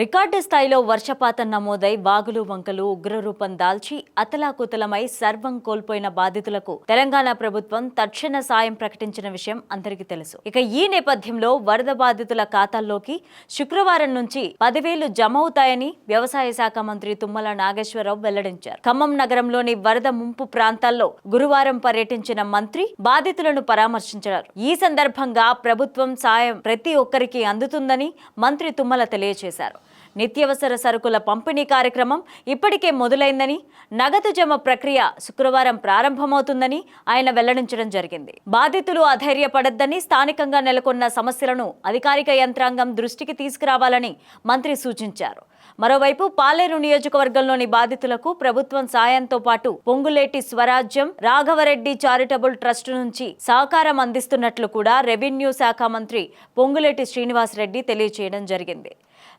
Record స్థాయిలో వర్షపాతం నమోదై వాగులు వంకలు ఉగ్రరూపం దాల్చి అతలాకుతలమై సర్వం కోల్పోయిన బాధితులకు తెలంగాణ ప్రభుత్వం తక్షణ సాయం ప్రకటించిన విషయం అందరికీ తెలుసు. ఇక ఈ నేపథ్యంలో వరద బాధితుల ఖాతాల్లోకి శుక్రవారం నుంచి పదివేలు జమ అవుతాయని వ్యవసాయ శాఖ మంత్రి తుమ్మల నాగేశ్వరరావు వెల్లడించారు. ఖమ్మం నగరంలోని వరద ముంపు ప్రాంతాల్లో గురువారం పర్యటించిన మంత్రి బాధితులను పరామర్శించారు. ఈ సందర్భంగా ప్రభుత్వం సాయం ప్రతి ఒక్కరికి అందుతుందని మంత్రి తుమ్మల తెలియజేశారు. నిత్యావసర సరుకుల పంపిణీ కార్యక్రమం ఇప్పటికే మొదలైందని నగదు జమ ప్రక్రియ శుక్రవారం ప్రారంభమవుతుందని ఆయన వెల్లడించడం జరిగింది. బాధితులు అధైర్యపడద్దని స్థానికంగా నెలకొన్న సమస్యలను అధికారిక యంత్రాంగం దృష్టికి తీసుకురావాలని మంత్రి సూచించారు. మరోవైపు పాలేరు నియోజకవర్గంలోని బాధితులకు ప్రభుత్వం సాయంతో పాటు పొంగులేటి స్వరాజ్యం రాఘవరెడ్డి చారిటబుల్ ట్రస్ట్ నుంచి సహకారం అందిస్తున్నట్లు కూడా రెవెన్యూ శాఖ మంత్రి పొంగులేటి శ్రీనివాసరెడ్డి తెలియజేయడం జరిగింది.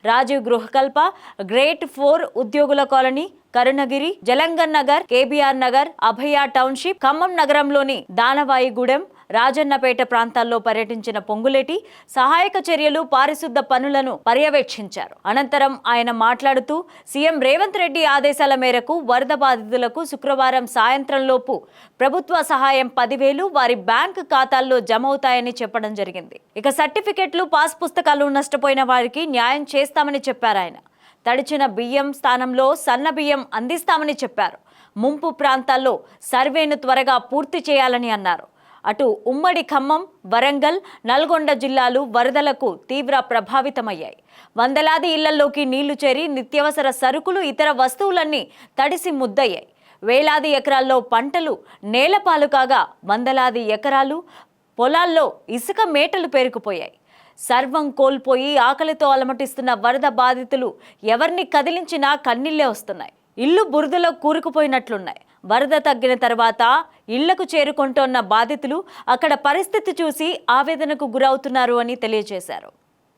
రాజీవ్ గృహకల్ప గ్రేట్ ఫోర్ ఉద్యోగుల కాలనీ కరుణగిరి జలంగన్ నగర్ కేబీఆర్ నగర్ అభయ టౌన్షిప్ ఖమ్మం నగరంలోని దానవాయిగూడెం రాజన్నపేట ప్రాంతాల్లో పర్యటించిన పొంగులేటి సహాయక చర్యలు పారిశుద్ధ పనులను పర్యవేక్షించారు. అనంతరం ఆయన మాట్లాడుతూ సీఎం రేవంత్ రెడ్డి ఆదేశాల మేరకు వరద బాధితులకు శుక్రవారం సాయంత్రంలోపు ప్రభుత్వ సహాయం పదివేలు వారి బ్యాంక్ ఖాతాల్లో జమ అవుతాయని చెప్పడం జరిగింది. ఇక సర్టిఫికెట్లు పాస్ పుస్తకాలు నష్టపోయిన వారికి న్యాయం చేస్తామని చెప్పారు ఆయన. తడిచిన బియ్యం స్థానంలో సన్న బియ్యం అందిస్తామని చెప్పారు. ముంపు ప్రాంతాల్లో సర్వేను త్వరగా పూర్తి చేయాలని అన్నారు. అటు ఉమ్మడి ఖమ్మం వరంగల్ నల్గొండ జిల్లాలు వరదలకు తీవ్ర ప్రభావితమయ్యాయి. వందలాది ఇళ్ళలోకి నీళ్ళు చేరి నిత్యవసర సరుకులు ఇతర వస్తువులన్నీ తడిసి ముద్దయ్యాయి. వేలాది ఎకరాల్లో పంటలు నేలపాలు కాగా వందలాది ఎకరాలు పొలాల్లో ఇసుక మేటలు పేరుకుపోయాయి. సర్వం కోల్పోయి ఆకలితో అలమటిస్తున్న వరద బాధితులు ఎవరిని కదిలించినా కన్నీళ్ళే వస్తున్నాయి. ఇల్లు బురదలో కూరుకుపోయినట్లున్నాయి. వరద తగ్గిన తర్వాత ఇళ్ళకు చేరుకుంటోన్న బాధితులు అక్కడ పరిస్థితి చూసి ఆవేదనకు గురవుతున్నారు అని తెలియజేశారు.